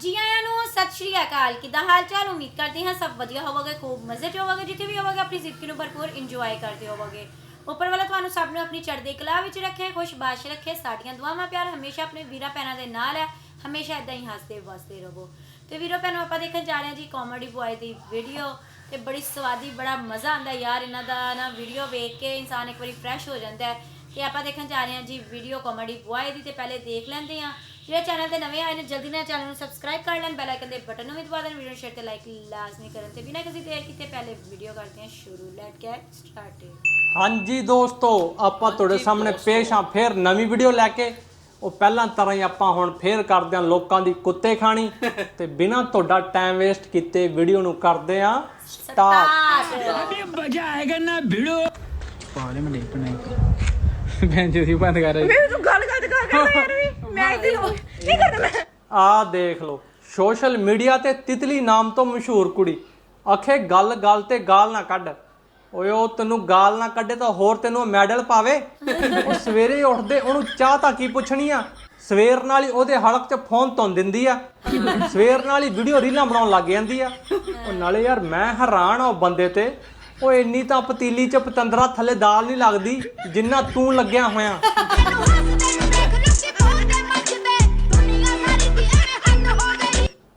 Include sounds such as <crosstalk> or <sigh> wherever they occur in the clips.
ਜੀ ਆਇਆਂ ਨੂੰ ਸਤਿ ਸ਼੍ਰੀ ਅਕਾਲ। ਕਿਦਾਂ ਹਾਲ ਚਾਲ ਉਮੀਦ ਕਰਦੇ ਹਾਂ ਸਭ ਵਧੀਆ ਹੋਵੋਗੇ, ਖੂਬ ਮਜ਼ੇ 'ਚ ਹੋਵੋਗੇ, ਜਿੱਥੇ ਵੀ ਹੋਵੋਗੇ, ਆਪਣੀ ਜ਼ਿੰਦਗੀ ਨੂੰ ਭਰਪੂਰ ਇੰਜੋਏ ਕਰਦੇ ਹੋਵੋਗੇ। ਉੱਪਰ ਵਾਲਾ ਤੁਹਾਨੂੰ ਸਭ ਨੂੰ ਆਪਣੀ ਚੜ੍ਹਦੀ ਕਲਾ ਵਿੱਚ ਰੱਖੇ ਖੁਸ਼ਬਾਸ਼ ਰੱਖੇ, ਸਾਡੀਆਂ ਦੁਆਵਾਂ ਪਿਆਰ ਹਮੇਸ਼ਾ ਆਪਣੇ ਵੀਰਾਂ ਭੈਣਾਂ ਦੇ ਨਾਲ ਹੈ, ਹਮੇਸ਼ਾ ਇਦਾਂ ਹੀ ਹੱਸਦੇ ਵਸਦੇ ਰਹੋ। ਤੇ ਵੀਰੋ ਭੈਣੋ, ਆਪਾਂ ਦੇਖਣ ਜਾ ਰਹੇ ਹਾਂ ਜੀ ਕਾਮੇਡੀ ਬੁਆਏ ਦੀ ਵੀਡੀਓ ਤੇ ਬੜੀ ਸਵਾਦੀ, ਬੜਾ ਮਜ਼ਾ ਆਉਂਦਾ ਯਾਰ ਇਹਨਾਂ ਦਾ ਨਾ ਵੀਡੀਓ ਵੇਖ ਕੇ ਇਨਸਾਨ ਇੱਕ ਵਾਰੀ ਫਰੈਸ਼ ਹੋ ਜਾਂਦਾ ਹੈ। ਤੇ ਆਪਾਂ ਦੇਖਣ ਜਾ ਰਹੇ ਹਾਂ ਜੀ ਵੀਡੀਓ ਕਾਮੇਡੀ ਬੁਆਏ ਦੀ ਤੇ ਪਹਿਲੇ ਦੇਖ ਲੈਂਦੇ ਹਾਂ। ਜਿਹੜੇ ਚੈਨਲ ਤੇ ਨਵੇਂ ਆਏ ਨੇ ਜਲਦੀ ਨਾਲ ਚੈਨਲ ਨੂੰ ਸਬਸਕ੍ਰਾਈਬ ਕਰ ਲੈਣ ਬੈਲ ਆਈਕਨ ਦੇ ਬਟਨ ਨੂੰ ਵੀ ਦਬਾ ਦੇਣ ਵੀਡੀਓ ਸ਼ੇਅਰ ਤੇ ਲਾਈਕ ਲਾਜ਼ਮੀ ਕਰਨ ਤੇ ਬਿਨਾਂ ਕਿਸੇ ਦੇਰ ਕੀਤੇ ਪਹਿਲੇ ਵੀਡੀਓ ਕਰਦੇ ਹਾਂ ਸ਼ੁਰੂ। ਲੈਟ ਗੈਟ ਸਟਾਰਟਡ ਹਾਂਜੀ ਦੋਸਤੋ ਆਪਾਂ ਤੁਹਾਡੇ ਸਾਹਮਣੇ ਪੇਸ਼ ਆ ਫਿਰ ਨਵੀਂ ਵੀਡੀਓ ਲੈ ਕੇ। ਉਹ ਪਹਿਲਾਂ ਤਰ੍ਹਾਂ ਹੀ ਆਪਾਂ ਹੁਣ ਫੇਰ ਕਰਦੇ ਆ ਲੋਕਾਂ ਦੀ ਕੁੱਤੇ ਖਾਣੀ। ਤੇ ਬਿਨਾਂ ਤੁਹਾਡਾ ਟਾਈਮ ਵੇਸਟ ਕੀਤੇ ਵੀਡੀਓ ਨੂੰ ਕਰਦੇ ਆ ਸਟਾਰਟ ਮਜ਼ਾ ਆਏਗਾ ਨਾ ਭਿੜੋ ਪਾਲੇ ਮੈਂ ਦੇਖਣਾ ਇੱਕ ਮੈਂ ਜੁਦੀ ਬੰਦ ਕਰ ਰਹੀ ਤੂੰ ਗੱਲ ਗੱਲ ਕਰ ਕਰ ਯਾਰ ਵੀ। <laughs> ਮੈਂ ਇਹਦੀ ਨੂੰ ਨਹੀਂ ਕਰਦਾ ਮੈਂ? ਆ ਦੇਖ ਲਓ ਸੋਸ਼ਲ ਮੀਡੀਆ ਤੇ ਤਿਤਲੀ ਨਾਮ ਤੋਂ ਮਸ਼ਹੂਰ ਕੁੜੀ। ਆਖੇ ਗੱਲ ਗੱਲ ਤੇ ਗਾਲ ਨਾ ਕੱਢ। ਓਏ ਉਹ ਤੈਨੂੰ ਗਾਲ ਨਾ ਕੱਢੇ ਤਾਂ ਹੋਰ ਤੈਨੂੰ ਮੈਡਲ ਪਾਵੇ। ਉਹ ਸਵੇਰੇ ਉੱਠਦੇ ਉਹਨੂੰ ਚਾਹ ਤਾਂ ਕੀ ਪੁੱਛਣੀ ਆ? ਸਵੇਰ ਨਾਲ ਹੀ ਉਹਦੇ ਹਲਕ 'ਚ ਫੋਨ ਤੁੰਨ ਦਿੰਦੀ ਆ। ਸਵੇਰ ਨਾਲ ਹੀ ਵੀਡੀਓ ਰੀਲਾਂ ਬਣਾਉਣ ਲੱਗ ਜਾਂਦੀ ਆ। ਉਹ ਨਾਲੇ ਯਾਰ ਮੈਂ ਹੈਰਾਨ ਆ ਉਹ ਬੰਦੇ ਤੇ। ਉਹ ਇੰਨੀ ਤਾਂ ਪਤੀਲੀ 'ਚ ਪਤੰਦਰਾ ਥੱਲੇ ਦਾਲ ਨਹੀਂ ਲੱਗਦੀ ਜਿੰਨਾ ਤੂੰ ਲੱਗਿਆ ਹੋਇਆ।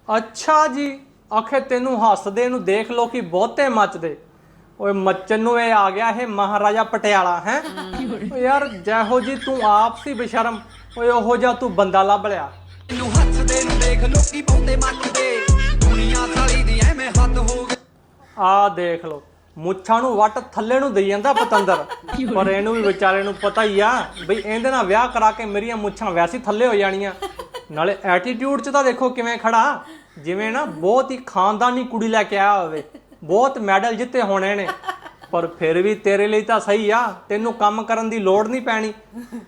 ਅੱਛਾ ਜੀ ਆਖੇ ਤੈਨੂੰ ਹੱਸਦੇ ਨੂੰ ਦੇਖ ਲੋ ਕਿ ਬਹੁਤੇ ਮੱਚਦੇ। ਓਏ ਮੱਚਣ ਨੂੰ ਇਹ ਆ ਗਿਆ ਇਹ ਮਹਾਰਾਜਾ ਪਟਿਆਲਾ ਹੈ? ਯਾਰ ਜਿਹੋ ਜੀ ਤੂੰ ਆਪ ਸੀ ਬਸ਼ਰਮ ਓਏ ਉਹੋ ਜਿਹਾ ਤੂੰ ਬੰਦਾ ਲੱਭ ਲਿਆ। ਨੂੰ ਹੱਸਦੇ ਨੂੰ ਦੇਖ ਲੋਕੀ ਪਾਉਂਦੇ ਮੱਚਦੇ। ਦੁਨੀਆ ਸਾਲੀ ਦੀ ਐਵੇਂ ਹੱਦ ਹੋ ਗਈ। ਆ ਦੇਖ ਲੋ ਮੁੱਛਾਂ ਨੂੰ ਵੱਟ ਥੱਲੇ ਨੂੰ ਦੇਈ ਜਾਂਦਾ ਪਤੰਦਰ। ਪਰ ਇਹਨੂੰ ਵੀ ਵਿਚਾਰੇ ਨੂੰ ਪਤਾ ਹੀ ਆ ਬਈ ਇਹਦੇ ਨਾਲ ਵਿਆਹ ਕਰਾ ਕੇ ਮੇਰੀਆਂ ਮੁੱਛਾਂ ਵੈਸੇ ਹੀ ਥੱਲੇ ਹੋ ਜਾਣੀਆਂ। ਨਾਲੇ ਐਟੀਟਿਊਡ 'ਚ ਤਾਂ ਦੇਖੋ ਕਿਵੇਂ ਖੜਾ। ਜਿਵੇਂ ਨਾ ਬਹੁਤ ਹੀ ਖਾਨਦਾਨੀ ਕੁੜੀ ਲੈ ਕੇ ਆਇਆ ਹੋਵੇ। ਬਹੁਤ ਮੈਡਲ ਜਿੱਤੇ ਹੋਣੇ ਨੇ। ਪਰ ਫਿਰ ਵੀ ਤੇਰੇ ਲਈ ਤਾਂ ਸਹੀ ਆ। ਤੈਨੂੰ ਕੰਮ ਕਰਨ ਦੀ ਲੋੜ ਨਹੀਂ ਪੈਣੀ।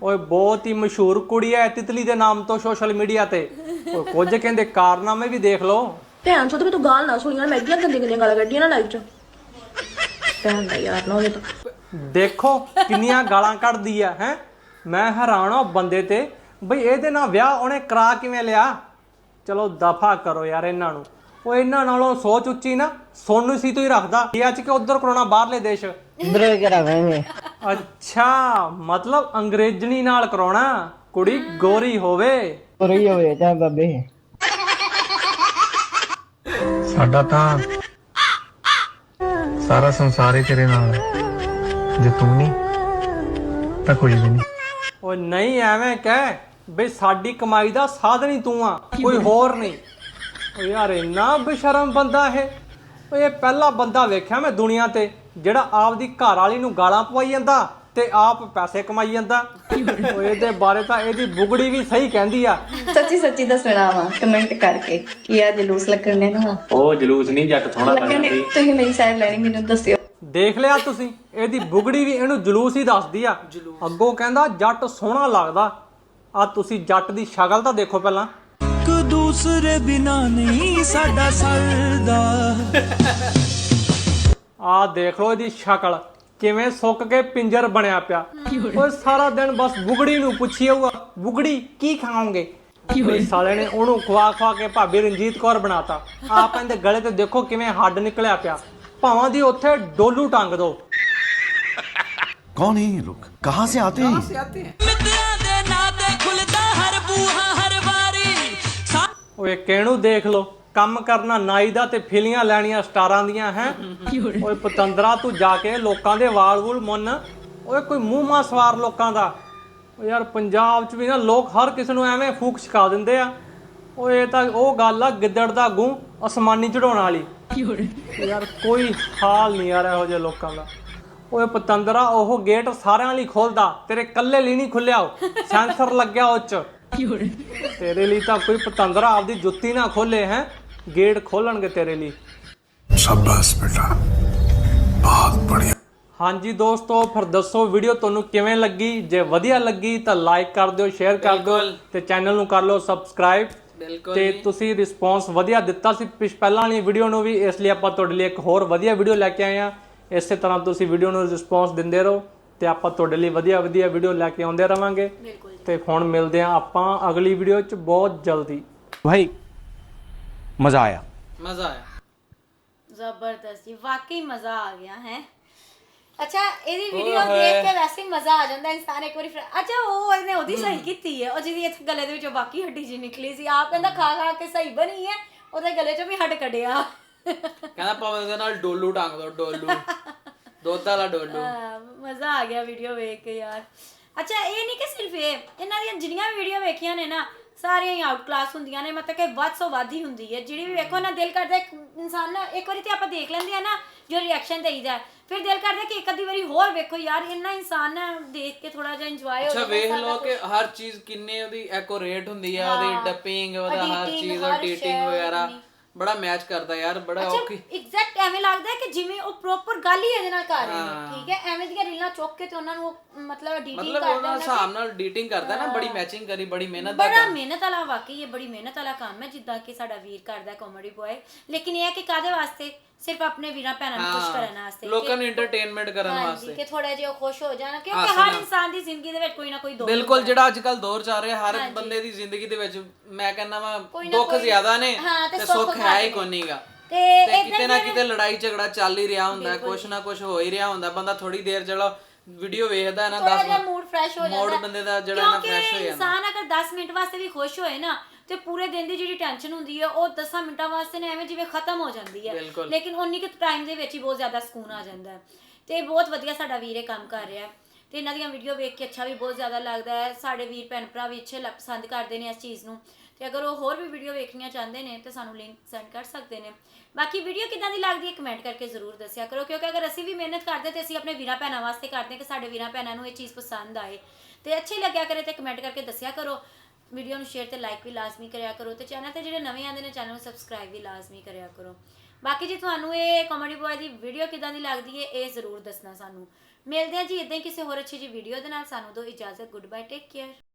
ਓਏ ਬਹੁਤ ਹੀ ਮਸ਼ਹੂਰ ਕੁੜੀ ਐ ਤਿਤਲੀ ਦੇ ਨਾਮ ਤੋਂ ਸੋਸ਼ਲ ਮੀਡੀਆ ਤੇ। ਓਏ ਕੁਝ ਕਹਿੰਦੇ ਕਾਰਨਾਮੇ ਵੀ ਦੇਖ ਲਓ। ਧਿਆਨ ਸੋ ਤੇ ਤੂੰ ਗਾਲ ਨਾ ਸੁਣੀ ਯਾਰ। ਮੈਂ ਕਿਹਾ ਗੰਦੀਆਂ ਗੰਦੀਆਂ ਗਾਲਾਂ ਕੱਢੀਆਂ ਨਾ ਲਾਈਵ ਚ। ਧਿਆਨ ਦਾ ਯਾਰ ਨਾ ਹੋਵੇ ਤਾਂ। ਦੇਖੋ ਕਿੰਨੀਆਂ ਗਾਲਾਂ ਕੱਢਦੀ ਆ ਹੈ? ਮੈਂ ਹੈਰਾਨ ਆ ਬੰਦੇ ਤੇ। ਬਈ ਇਹਦੇ ਨਾਲ ਵਿਆਹ ਉਹਨੇ ਕਰਾ ਕਿਵੇਂ ਲਿਆ? ਚਲੋ ਦਫਾ ਕਰੋ ਯਾਰ ਇਹਨਾਂ ਨੂੰ। ਉਹ ਇਹਨਾਂ ਨਾਲੋਂ ਸੋਚ ਉੱਚੀ ਨਾ ਸੋਨੂੰ ਸੀ ਤੋਂ ਹੀ ਰੱਖਦਾ। ਇਹ ਅੱਜ ਕਿ ਉਧਰ ਕਰਾਉਣਾ ਬਾਹਰਲੇ ਦੇਸ਼? ਇਧਰ ਕਰਾਵਾਂਗੇ ਅੱਛਾ ਮਤਲਬ ਅੰਗਰੇਜ਼ਣੀ ਨਾਲ ਕਰਾਉਣਾ ਕੁੜੀ ਗੋਰੀ ਹੋਵੇ। ਪਰਈ ਹੋਵੇ ਤਾਂ ਬਾਬੇ। ਸਾਡਾ ਤਾਂ ਸਾਰਾ ਸੰਸਾਰ ਹੀ ਤੇਰੇ ਨਾਲ ਹੈ। ਜੇ ਤੂੰ ਨਹੀਂ, ਤਾਂ ਕੋਈ ਵੀ ਨਹੀਂ। ਉਹ ਨਹੀਂ ਐਵੇਂ ਕਹਿ, ਬਈ ਸਾਡੀ ਕਮਾਈ ਦਾ ਸਾਧਨ ਹੀ ਤੂੰ ਆ, ਕੋਈ ਹੋਰ ਨਹੀਂ। ਓ ਯਾਰ ਇੰਨਾ ਬੇਸ਼ਰਮ ਬੰਦਾ ਇਹ। ਓ ਇਹ ਪਹਿਲਾ ਬੰਦਾ ਵੇਖਿਆ ਮੈਂ ਦੁਨੀਆ ਤੇ, ਜਿਹੜਾ ਆਪਦੀ ਘਰ ਵਾਲੀ ਨੂੰ ਗਾਲਾਂ ਪਵਾਈ ਜਾਂਦਾ। ਤੇ ਆਪ ਪੈਸੇ ਕਮਾਈ ਜਾਂਦਾ। ਓ ਇਹਦੇ ਬਾਰੇ ਤਾਂ ਇਹਦੀ ਬੁਗੜੀ ਵੀ ਸਹੀ ਕਹਿੰਦੀ ਆ। ਸੱਚੀ ਸੱਚੀ ਦੱਸਣਾ ਵਾ ਕਮੈਂਟ ਕਰਕੇ ਕੀ ਆ ਜਲੂਸ ਲੱਗਣੇ ਨੂੰ ਉਹ ਜਲੂਸ ਨਹੀਂ ਜੱਟ ਸੋਹਣਾ ਲੱਗਣੇ ਤੁਸੀਂ ਮੇਰੀ ਸਾਈਡ ਲੈਣੀ ਮੈਨੂੰ ਦੱਸਿਓ। ਦੇਖ ਲਿਆ ਤੁਸੀਂ ਇਹਦੀ ਬੁਗੜੀ ਵੀ ਇਹਨੂੰ ਜਲੂਸ ਹੀ ਦੱਸਦੀ ਆ। ਅੱਗੋਂ ਕਹਿੰਦਾ ਜੱਟ ਸੋਹਣਾ ਲੱਗਦਾ। ਆ ਤੁਸੀਂ ਜੱਟ ਦੀ ਸ਼ਕਲ ਤਾਂ ਦੇਖੋ ਪਹਿਲਾਂ। ਇੱਕ ਦੂਸਰੇ ਬਿਨਾ ਨਹੀਂ ਸਾਡਾ ਸਰਦਾ। ਆ ਦੇਖ ਲਓ ਇਹਦੀ ਸ਼ਕਲ। ਕਿਵੇਂ ਸੁੱਕ ਕੇ ਪਿੰਜਰ ਬਣਿਆ ਪਿਆ। ਉਹ ਸਾਰਾ ਦਿਨ ਬਸ ਬੁਗੜੀ ਨੂੰ ਪੁੱਛੀ ਹੋਊਗਾ ਬੁਗੜੀ ਕੀ ਖਾਓਗੇ? ਕੋਈ ਸਾਲੇ ਨੇ ਉਹਨੂੰ ਖਵਾ ਖਵਾ ਕੇ ਭਾਬੀ ਰਣਜੀਤ ਕੌਰ ਬਣਾਤਾ। ਆਪ ਕਹਿੰਦੇ ਗਲੇ ਤੇ ਦੇਖੋ ਕਿਵੇਂ ਹੱਡ ਨਿਕਲਿਆ ਪਿਆ। ਭਾਵਾਂ ਦੀ ਉੱਥੇ ਡੋਲੂ ਟੰਗ ਦੋ। ਕੌਣ ਹੈ ਇਹ ਕਹਾਂ ਸੇ ਆਤੇ ਹੈ? ਸੇ ਦੇ ਨਾਂ ਖੁੱਲਦਾ ਹਰ ਬੂਹਾ ਹਰ ਵਾਰੀ। ਓਏ ਕਿਹਨੂੰ ਦੇਖ ਲੋ ਕੰਮ ਕਰਨਾ ਨਾਈ ਦਾ ਤੇ ਫਿਲੀਆਂ ਲੈਣੀਆਂ ਸਟਾਰਾਂ ਦੀਆਂ ਹੈ। ਓਏ ਪਤੰਦਰਾ, ਤੂੰ ਜਾ ਕੇ ਲੋਕਾਂ ਦੇ ਵਾਲ ਵੂਲ ਮੁੰਨ। ਓਏ ਕੋਈ ਮੂੰਹ ਮਾ ਸਵਾਰ ਲੋਕਾਂ ਦਾ। ਓ ਯਾਰ, ਪੰਜਾਬ 'ਚ ਵੀ ਨਾ ਲੋਕ ਹਰ ਕਿਸੇ ਨੂੰ ਐਵੇਂ ਫੂਕ ਛਕਾ ਦਿੰਦੇ ਆ। ਓਏ, ਇਹ ਤਾਂ ਉਹ ਗੱਲ ਆ, ਗਿੱਦੜ ਦਾ ਗੂੰ ਅਸਮਾਨੀ ਚੜਾਉਣ ਵਾਲੀ। ਯਾਰ, ਕੋਈ ਹਾਲ ਨਹੀਂ ਯਾਰ ਇਹੋ ਜਿਹੇ ਲੋਕਾਂ ਦਾ। ਓਏ ਪਤੰਦਰਾ, ਉਹ ਗੇਟ ਸਾਰਿਆਂ ਲਈ ਖੋਲਦਾ। ਤੇਰੇ ਕੱਲੇ ਲਈ ਨਹੀਂ ਖੁੱਲਿਆ ਉਹ। ਸੈਂਸਰ ਲੱਗਿਆ ਉਹ 'ਚ। ਤੇਰੇ ਲਈ ਤਾਂ ਕੋਈ ਪਤੰਦਰਾ ਆਪਦੀ ਜੁੱਤੀ ਨਾ ਖੋਲੇ ਹੈ। ਗੇਟ ਖੋਲਣਗੇ ਤੇਰੇ ਲਈ। ਸ਼ਾਬਾਸ਼ ਬੇਟਾ ਬਹੁਤ ਬੜੀਆ। ਹਾਂਜੀ ਦੋਸਤੋ ਫਿਰ ਦੱਸੋ ਵੀਡੀਓ ਤੁਹਾਨੂੰ ਕਿਵੇਂ ਲੱਗੀ? ਜੇ ਵਧੀਆ ਲੱਗੀ ਤਾਂ ਲਾਈਕ ਕਰ ਦਿਓ ਸ਼ੇਅਰ ਕਰ ਦਿਓ ਤੇ ਚੈਨਲ ਨੂੰ ਕਰ ਲਓ ਸਬਸਕ੍ਰਾਈਬ ਤੇ ਤੁਸੀਂ ਰਿਸਪੌਂਸ ਵਧੀਆ ਦਿੱਤਾ ਸੀ ਪਹਿਲਾਂ ਵਾਲੀ ਵੀਡੀਓ ਨੂੰ ਵੀ ਇਸ ਲਈ ਆਪਾਂ ਤੁਹਾਡੇ ਲਈ ਇੱਕ ਹੋਰ ਵਧੀਆ ਵੀਡੀਓ ਲੈ ਕੇ ਆਏ ਆ ਇਸੇ ਤਰ੍ਹਾਂ ਤੁਸੀਂ ਵੀਡੀਓ ਨੂੰ ਰਿਸਪੌਂਸ ਦਿੰਦੇ ਰਹੋ ਤੇ ਆਪਾਂ ਤੁਹਾਡੇ ਲਈ ਵਧੀਆ ਵਧੀਆ ਵੀਡੀਓ ਲੈ ਕੇ ਆਉਂਦੇ ਰਵਾਂਗੇ। ਤੇ ਹੁਣ ਮਿਲਦੇ ਆ ਆਪਾਂ ਅਗਲੀ ਵੀਡੀਓ ਚ ਬਹੁਤ ਜਲਦੀ। ਭਾਈ ਮਜ਼ਾ ਆਇਆ। ਮਜ਼ਾ ਆਇਆ। ਜ਼ਬਰਦਸਤ ਜੀ ਵਾਕਈ ਮਜ਼ਾ ਆ ਗਿਆ ਹੈ। ਅੱਛਾ ਇਹਦੀ ਵੀਡੀਓ ਦੇਖ ਕੇ ਵੈਸੇ ਮਜ਼ਾ ਆ ਜਾਂਦਾ ਇਨਸਾਨ ਇੱਕ ਵਾਰੀ ਅੱਛਾ ਉਹ ਇਹਨੇ ਉਹਦੀ ਸਹੀ ਕੀਤੀ ਹੈ। ਉਹ ਜਿਹਦੀ ਇੱਥੇ ਗਲੇ ਦੇ ਵਿੱਚੋਂ ਬਾਕੀ ਹੱਡੀ ਜੀ ਨਿਕਲੀ ਸੀ ਆਪ ਕਹਿੰਦਾ ਖਾ ਖਾ ਕੇ ਸਹੀ ਬਣੀ ਹੈ ਉਹਦੇ ਗਲੇ 'ਚੋਂ ਵੀ ਹੱਡ ਕੱਢਿਆ। ਕਹਿੰਦਾ ਪਵਨ ਦੇ ਨਾਲ ਡੋਲੂ ਟਾਂਗ ਦੋ ਡੋਲੂ। <laughs> ਦੁੱਧ ਡੋਲੂ। ਮਜ਼ਾ ਆ ਗਿਆ ਵੀਡੀਓ ਵੇਖ ਕੇ ਯਾਰ। ਅੱਛਾ ਇਹ ਨਹੀਂ ਕਿ ਸਿਰਫ ਇਹ ਇਹਨਾਂ ਦੀਆਂ ਜਿੰਨੀਆਂ ਵੀ ਵੀਡੀਓ ਵੇਖੀਆਂ ਨੇ ਨਾ ਸਾਰੀਆਂ ਹੀ ਆਊਟ ਕਲਾਸ ਹੁੰਦੀਆਂ ਨੇ ਮਤਲਬ ਕਿ ਵੱਧ ਤੋਂ ਵੱਧ ਹੀ ਹੁੰਦੀ ਹੈ ਜਿਹੜੀ ਵੀ ਵੇਖੋ ਨਾ ਦਿਲ ਕਰਦਾ ਇੱਕ ਇਨਸਾਨ ਨਾ ਇੱਕ ਵਾਰੀ ਤੇ ਆਪਾਂ ਦੇਖ ਲੈਂਦੇ ਆ ਨਾ ਜੋ ਰਿਐਕਸ਼ਨ ਦੇਈਦਾ ਹੈ, ਫਿਰ ਦਿਲ ਕਰਦਾ ਕਿ ਇੱਕ ਅੱਧੀ ਵਾਰੀ ਹੋਰ ਵੇਖੋ ਯਾਰ ਇੰਨਾ ਇਨਸਾਨ ਨਾ ਦੇਖ ਕੇ ਥੋੜਾ ਜਿਹਾ ਇੰਜੋਏ ਹੋ ਅੱਛਾ ਵੇਖ ਲਓ ਕਿ। ਹਰ ਚੀਜ਼ ਕਿੰਨੇ ਉਹਦੀ ਐਕੋਰੇਟ ਹੁੰਦੀ ਆ ਉਹਦੀ ਡੱਪਿੰਗ ਉਹਦਾ ਹਰ editing, ਚੀਜ਼ ਹਰ ਐਡੀਟਿੰਗ ਸ਼ੈ ਵਗੈਰਾ ਉਹਦੀ। ਬੜਾ ਮੈਚ ਕਰਦਾ ਯਾਰ ਬੜਾ ਔਖੀ। ਐਗਜ਼ੈਕਟ ਐਵੇਂ ਲੱਗਦਾ ਹੈ ਕਿ ਜਿਵੇਂ ਉਹ ਪ੍ਰੋਪਰ ਗੱਲ ਹੀ ਇਹਦੇ ਨਾਲ ਕਰ ਰਹੇ। ਨੇ ਠੀਕ ਹੈ? ਐਵੇਂ ਦੀਆਂ ਰੀਲਾਂ ਚੁੱਕ ਕੇ ਤੇ ਉਹਨਾਂ ਨੂੰ ਉਹ, ਮਤਲਬ ਐਡੀਟਿੰਗ ਮਤਲਬ ਕਰਦੇ ਉਹਨਾਂ ਉਹਨਾਂ ਹਿਸਾਬ ਨਾਲ ਐਡੀਟਿੰਗ ਕਰਦਾ ਨਾ ਬੜੀ ਮੈਚਿੰਗ ਕਰੀ ਬੜੀ ਮਿਹਨਤ ਦਾ ਬੜਾ ਮਿਹਨਤ ਵਾਲਾ ਵਾਕਈ ਇਹ ਬੜੀ ਮਿਹਨਤ ਵਾਲਾ ਕੰਮ ਹੈ ਜਿੱਦਾਂ ਕਿ ਸਾਡਾ ਵੀਰ ਕਰਦਾ ਕਾਮੇਡੀ ਬॉय ਲੇਕਿਨ ਇਹ ਹੈ ਕਿ ਕਾਦੇ ਵਾਸਤੇ? ਸਿਰਫ ਆਪਣੇ ਵੀਰਾਂ ਭੈਣਾਂ ਨੂੰ ਖੁਸ਼ ਕਰਨ ਵਾਸਤੇ ਲੋਕਾਂ ਨੂੰ entertainment ਕਰਨ ਵਾਸਤੇ ਕਿ ਥੋੜਾ ਜਿਹਾ ਖੁਸ਼ ਹੋ ਜਾਣ ਕਿਉਂਕਿ। ਹਰ ਇਨਸਾਨ ਦੀ ਜ਼ਿੰਦਗੀ ਦੇ ਵਿੱਚ ਕੋਈ ਨਾ ਕੋਈ ਦੁੱਖ ਬਿਲਕੁਲ ਜਿਹੜਾ ਅੱਜ ਕੱਲ ਦੌਰ ਚੱਲ ਰਿਹਾ ਹਰ ਬੰਦੇ ਦੀ ਜ਼ਿੰਦਗੀ ਦੇ ਵਿੱਚ ਮੈਂ ਕਹਿੰਦਾ ਵਾ ਦੁੱਖ ਜ਼ਿਆਦਾ ਨੇ ਤੇ ਸੁੱਖ ਹੈ ਹੀ ਨਹੀਂਗਾ ਤੇ ਕਿਤੇ ਨਾ ਕਿਤੇ ਲੜਾਈ ਝਗੜਾ ਚੱਲ ਹੀ ਰਿਹਾ ਹੁੰਦਾ ਕੁਛ ਨਾ ਕੁਛ ਹੋ ਹੀ ਰਿਹਾ ਹੁੰਦਾ ਬੰਦਾ ਥੋੜੀ ਦੇਰ ਚਲੋ ਵੀਡੀਓ ਵੇਖਦਾ ਹੈ ਨਾ ਥੋੜਾ 10 ਜਿਹਾ ਮੂਡ ਫਰੈਸ਼ ਹੋ ਜਾਂਦਾ ਮੂਡ। ਬੰਦੇ ਦਾ ਜਿਹੜਾ ਨਾ ਕਿਉਂਕਿ fresh ਹੋ ਜਾਂਦਾ। ਇਨਸਾਨ ਅਗਰ 10 ਮਿੰਟ ਵਾਸਤੇ ਵੀ ਖੁਸ਼ ਹੋਏ ਨਾ ਤੇ ਪੂਰੇ ਦਿਨ ਦੀ ਜਿਹੜੀ ਟੈਨਸ਼ਨ ਹੁੰਦੀ ਹੈ ਉਹ 10 ਮਿੰਟਾਂ ਵਾਸਤੇ ਨਾ ਐਵੇਂ ਜਿਵੇਂ ਖਤਮ ਹੋ ਜਾਂਦੀ ਹੈ ਬਿਲਕੁਲ। ਲੇਕਿਨ ਉਨੀ ਕੁ ਟਾਈਮ ਦੇ ਵਿੱਚ ਹੀ ਬਹੁਤ ਜ਼ਿਆਦਾ ਸਕੂਨ ਆ ਜਾਂਦਾ। ਹੈ ਤੇ ਬਹੁਤ ਵਧੀਆ ਸਾਡਾ ਵੀਰ ਇਹ ਕੰਮ ਕਰ ਰਿਹਾ। ਹੈ ਤੇ ਇਹਨਾਂ ਦੀਆਂ ਵੀਡੀਓ ਵੇਖ ਕੇ ਅੱਛਾ ਵੀ ਬਹੁਤ ਜ਼ਿਆਦਾ ਲੱਗਦਾ ਹੈ। ਸਾਡੇ ਵੀਰ ਭੈਣ ਭਰਾ ਵੀ ਅੱਛੇ ਲ- ਪਸੰਦ ਕਰਦੇ ਨੇ ਇਸ ਚੀਜ਼ ਨੂੰ। ਤੇ ਅਗਰ ਉਹ ਹੋਰ ਵੀ ਵੀਡੀਓ ਵੇਖਣੀਆਂ ਚਾਹੁੰਦੇ ਨੇ ਤੇ ਸਾਨੂੰ ਲਿੰਕ ਸੈਂਡ ਕਰ ਸਕਦੇ ਨੇ। ਬਾਕੀ ਵੀਡੀਓ ਕਿਦਾਂ ਦੀ ਲੱਗਦੀ ਹੈ ਕਮੈਂਟ ਕਰਕੇ ਜ਼ਰੂਰ ਦੱਸਿਆ ਕਰੋ। ਕਿਉਂਕਿ ਅਗਰ ਅਸੀਂ ਵੀ ਮਿਹਨਤ ਕਰਦੇ ਤੇ ਅਸੀਂ ਆਪਣੇ ਵੀਰਾਂ ਭੈਣਾਂ ਵਾਸਤੇ ਕਰਦੇ ਕਿ ਸਾਡੇ ਵੀਰਾਂ ਭੈਣਾਂ ਨੂੰ ਇਹ ਚੀਜ਼ ਪਸੰਦ ਆਏ। ਤੇ ਅੱਛੀ ਲੱਗਿਆ ਕਰੇ ਤੇ ਕਮੈਂਟ ਕਰਕੇ ਦੱਸਿਆ ਕਰੋ। ਵੀਡੀਓ ਨੂੰ ਸ਼ੇਅਰ ਤੇ ਲਾਈਕ ਵੀ ਲਾਜ਼ਮੀ ਕਰਿਆ ਕਰੋ ਤੇ ਚੈਨਲ ਤੇ ਜਿਹੜੇ ਨਵੇਂ ਆਉਂਦੇ ਨੇ ਚੈਨਲ ਨੂੰ ਸਬਸਕ੍ਰਾਈਬ ਵੀ ਲਾਜ਼ਮੀ ਕਰਿਆ ਕਰੋ। ਬਾਕੀ ਜੀ ਤੁਹਾਨੂੰ ਇਹ ਕਾਮੇਡੀ ਬॉय ਦੀ ਵੀਡੀਓ ਕਿਦਾਂ ਦੀ ਲੱਗਦੀ ਹੈ, ਇਹ ਜ਼ਰੂਰ ਦੱਸਣਾ ਸਾਨੂੰ। ਮਿਲਦੇ ਹਾਂ ਜੀ ਇਦਾਂ ਹੀ ਕਿਸੇ ਹੋਰ ਅੱਛੀ ਜੀ ਵੀਡੀਓ ਦੇ ਨਾਲ। ਸਾਨੂੰ ਦਿਓ ਇਜਾਜ਼ਤ ਗੁੱਡ ਬਾਏ ਟੇਕ ਕੇਅਰ